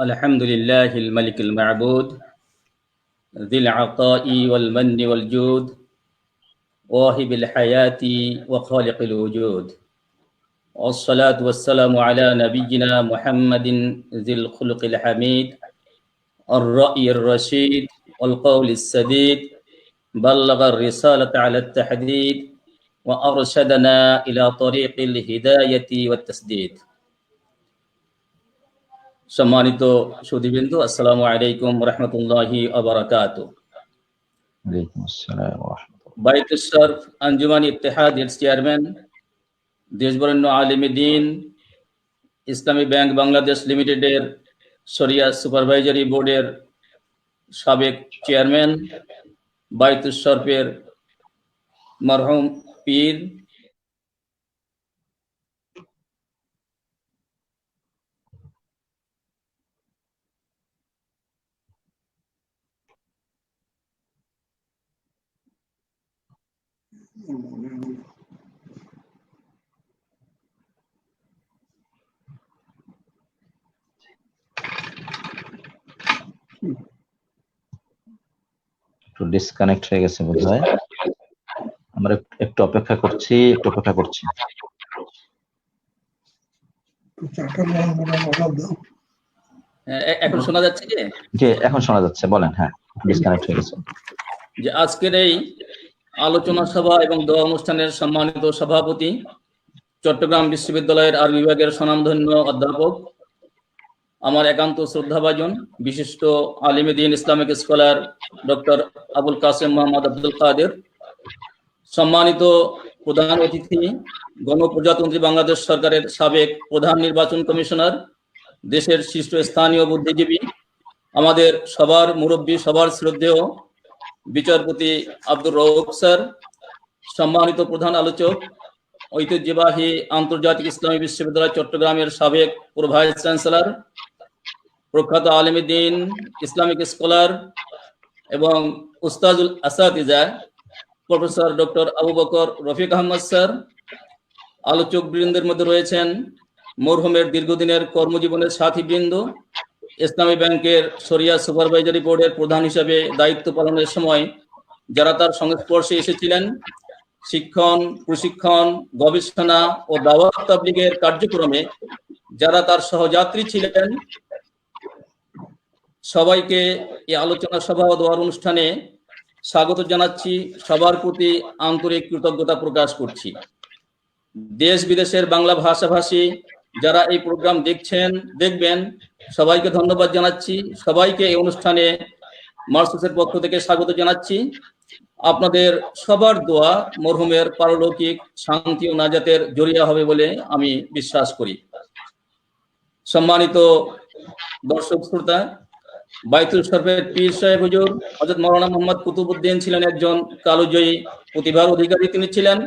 الحمد لله الملك المعبود ذي العطاء والمن والجود واهب الحياة وخالق الوجود. والصلاة والسلام على نبينا محمد ذي الخلق الحميد الرأي الرشيد والقول السديد بلغ الرسالة على التحديد وأرشدنا إلى طريق الهداية والتسديد. সম্মানিত সুদীবিন্দু আসসালামু আলাইকুম রহমতুল্লাহি আবরাকাত। বাইতুসর আঞ্জুমান ইত্তেহাদ এর চেয়ারম্যান দেশবরেণ্য আলিম দিন ইসলামী ব্যাংক বাংলাদেশ লিমিটেডের শরিয়া সুপারভাইজারি বোর্ডের সাবেক চেয়ারম্যান বাইতুস শরফের মরহুম পীর একটু ডিসকানেক্ট হয়ে গেছে বোধ হয় আমরা একটু অপেক্ষা করছি একটু অপেক্ষা করছি। এখন শোনা যাচ্ছে কি? যে এখন শোনা যাচ্ছে বলেন হ্যাঁ ডিসকানেক্ট হয়ে গেছে। যে আজকের এই আলোচনা সভা এবং দোয়া অনুষ্ঠানের সম্মানিত সভাপতি, চট্টগ্রাম বিশ্ববিদ্যালয়ের আর বিভাগের স্বনামধন্য অধ্যাপক, আমার একান্ত শ্রদ্ধাভাজন, বিশিষ্ট আলিমেদিন Islamic scholar doctor Abul Kasem Mohammad Abdul Kader, সম্মানিত প্রধান অতিথি, গণপ্রজাতন্ত্রী বাংলাদেশ সরকারের সাবেক প্রধান নির্বাচন কমিশনার, দেশের শীর্ষস্থানীয় বুদ্ধিজীবী, আমাদের সবার মুরব্বী, সবার শ্রদ্ধেয় বিচারপতি আব্দুর রৌফ স্যার, সম্মানিত প্রধান আলোচক, ঐতিহ্যবাহী আন্তর্জাতিক ইসলামী বিশ্ববিদ্যালয় চট্টগ্রামের সাবেক ভাইস চ্যান্সেলর, প্রখ্যাত আলমীদ্দিন ইসলামিক স্কলার এবং উস্তাজুল আসাতিজা, professor doctor Abu Bakar Rafiq Ahmad sir আলোচক বৃন্দের মধ্যে রয়েছেন মরহুমের দীর্ঘদিনের কর্মজীবনের সাথীবৃন্দ ইসলামী ব্যাংকের শরিয়া সুপারভাইজারি বোর্ডের প্রধান হিসেবে দায়িত্ব পালনের সময় যারা তার সংস্পর্শে এসেছিলেন, শিক্ষণ, প্রশিক্ষণ, গবেষণা ও দাওয়াত তাবলিগের কার্যক্রমে যারা তার সহযাত্রী ছিলেন, সবাইকে এই আলোচনা সভা ও দোয়ার অনুষ্ঠানে স্বাগত জানাচ্ছি। সবার প্রতি আন্তরিক কৃতজ্ঞতা প্রকাশ করছি। দেশ বিদেশের বাংলা ভাষাভাষী যারা এই প্রোগ্রাম দেখছেন, দেখবেন সবাইকে ধন্যবাদ জানাচ্ছি। সবাইকে এই অনুষ্ঠানে মার্সুসের পক্ষ থেকে স্বাগত জানাচ্ছি। আপনাদের সবার দোয়া মরহুমের পারলৌকিক শান্তি ও নাজাতের জড়িয়া হবে বলে আমি বিশ্বাস করি। সম্মানিত দর্শক শ্রোতা, বাইতুল শরফের পীর সাহেব হুজুর হজরত মৌলানা মোহাম্মদ কুতুবুদ্দিন ছিলেন একজন কালোজয়ী প্রতিভার অধিকারী তিনি ছিলেন।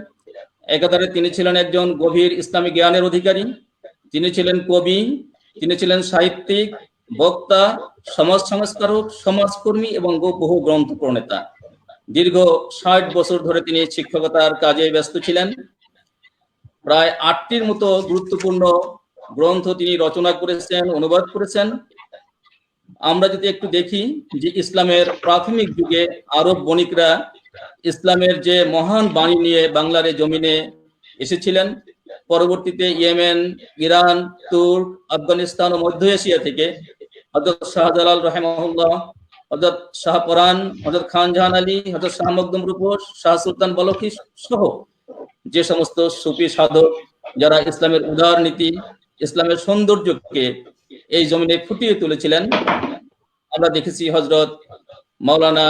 একাধারে তিনি ছিলেন একজন গভীর ইসলামী জ্ঞানের অধিকারী। তিনি ছিলেন কবি তিনি ছিলেন সাহিত্যিক, বক্তা, সমাজ সংস্কারক, সমাজকর্মী এবং বহু গ্রন্থ প্রণেতা। দীর্ঘ ষাট বছর ধরে তিনি শিক্ষকতার কাজে ব্যস্ত ছিলেন। প্রায় আটটির মতো গুরুত্বপূর্ণ গ্রন্থ তিনি রচনা করেছেন, অনুবাদ করেছেন। আমরা যদি একটু দেখি যে ইসলামের প্রাথমিক যুগে আরব বণিকরা ইসলামের যে মহান বাণী নিয়ে বাংলার জমিনে এসেছিলেন পরবর্তীতে ইয়েমেন, ইরান, তুর্ক, আফগানিস্তান ও মধ্য এশিয়া থেকে হজরত শাহজালাল রহেমাহুল্লাহ হজরত শাহ পরান হজরত খান জাহান আলী হজরত শাহ মকদুম রূপোস শাহ সুলতান বলখি সহ যে সমস্ত সুফি সাধক যারা ইসলামের উদার নীতি, ইসলামের সৌন্দর্যকে এই জমিনে ফুটিয়ে তুলেছিলেন। আমরা দেখেছি হজরত মাওলানা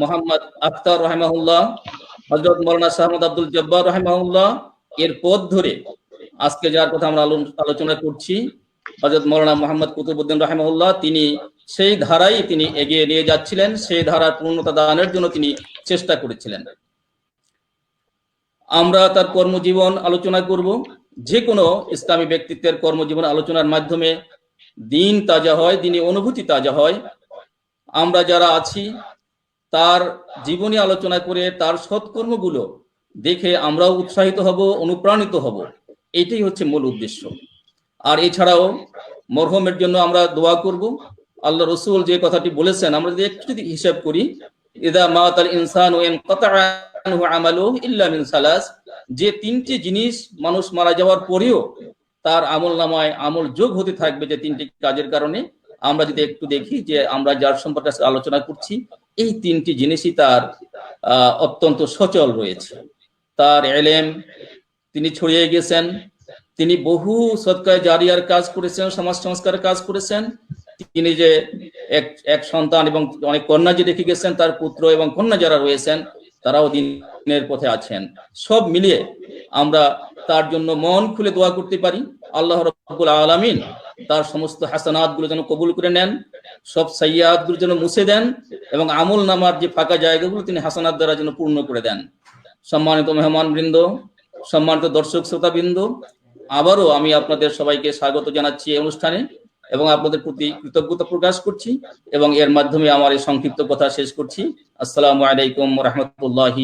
মোহাম্মদ আখতার রহেমাহুল্লাহ হজরত মৌলানা শাহমদ আব্দুল জব্বার রহেমাহুল্লাহ এর পথ ধরে আজকে যার কথা আমরা আলোচনা করছি হজরত মৌলানা মোহাম্মদ কুতুবুদ্দিন রহেমাহুল্লাহ, তিনি সেই ধারাই তিনি এগিয়ে নিয়ে যাচ্ছিলেন, সেই ধারার পূর্ণতা দানের জন্য তিনি চেষ্টা করেছিলেন। আমরা তার কর্মজীবন আলোচনা করব। যে কোনো ইসলামী ব্যক্তিত্বের কর্মজীবন আলোচনার মাধ্যমে দিন তাজা হয়, দিনে অনুভূতি তাজা হয়। আমরা যারা আছি, তার জীবনী আলোচনা করে তার সৎকর্মগুলো দেখে আমরাও উৎসাহিত হব, অনুপ্রাণিত হব। এটাই হচ্ছে মূল উদ্দেশ্য। আর এছাড়াও মরহমের জন্য আমরা দোয়া করব। আল্লাহ রসুল যে কথাটি বলেছেন, আমরা যদি একটু হিসাব করি, ইদা মাতাল ইনসান আমালু ইল্লা সালাস যে তিনটি জিনিস মানুষ মারা যাওয়ার পরেও তার আমল নামায় আমল যোগ হতে থাকবে যে তিনটি কাজের কারণে, আমরা যদি একটু দেখি যে আমরা যার সম্পর্কে আলোচনা করছি, এই তিনটি জিনিসই তার অত্যন্ত সচল রয়েছে। তার এলেম, তিনি ছড়িয়ে গেছেন, তিনি বহু সৎকায় জারিয়ার কাজ করেছেন, সমাজ সংস্কারের কাজ করেছেন। তিনি যে এক এক সন্তান এবং অনেক কন্যা যে রেখে গেছেন, তার পুত্র এবং কন্যা যারা রয়েছেন, তারাও দিনের পথে আছেন। সব মিলিয়ে আমরা তার জন্য মন খুলে দোয়া করতে পারি। আল্লাহ রব্বুল আলামিন তার সমস্ত হাসানাতগুলো যেন কবুল করে নেন, সব সাইয়াদগুলো যেন মুছে দেন এবং আমল নামার যে ফাঁকা জায়গাগুলো তিনি হাসানাত দ্বারা যেন পূর্ণ করে দেন। সম্মানিত মেহমান বৃন্দ সম্মানিত দর্শক শ্রোতা বৃন্দ আবারও আমি আপনাদের সবাইকে স্বাগত জানাচ্ছি এই অনুষ্ঠানে এবং আপনাদের প্রতি কৃতজ্ঞতা প্রকাশ করছি এবং এর মাধ্যমে আমার এই সংক্ষিপ্ত কথা শেষ করছি। আসসালামু আলাইকুম রহমতুল্লাহি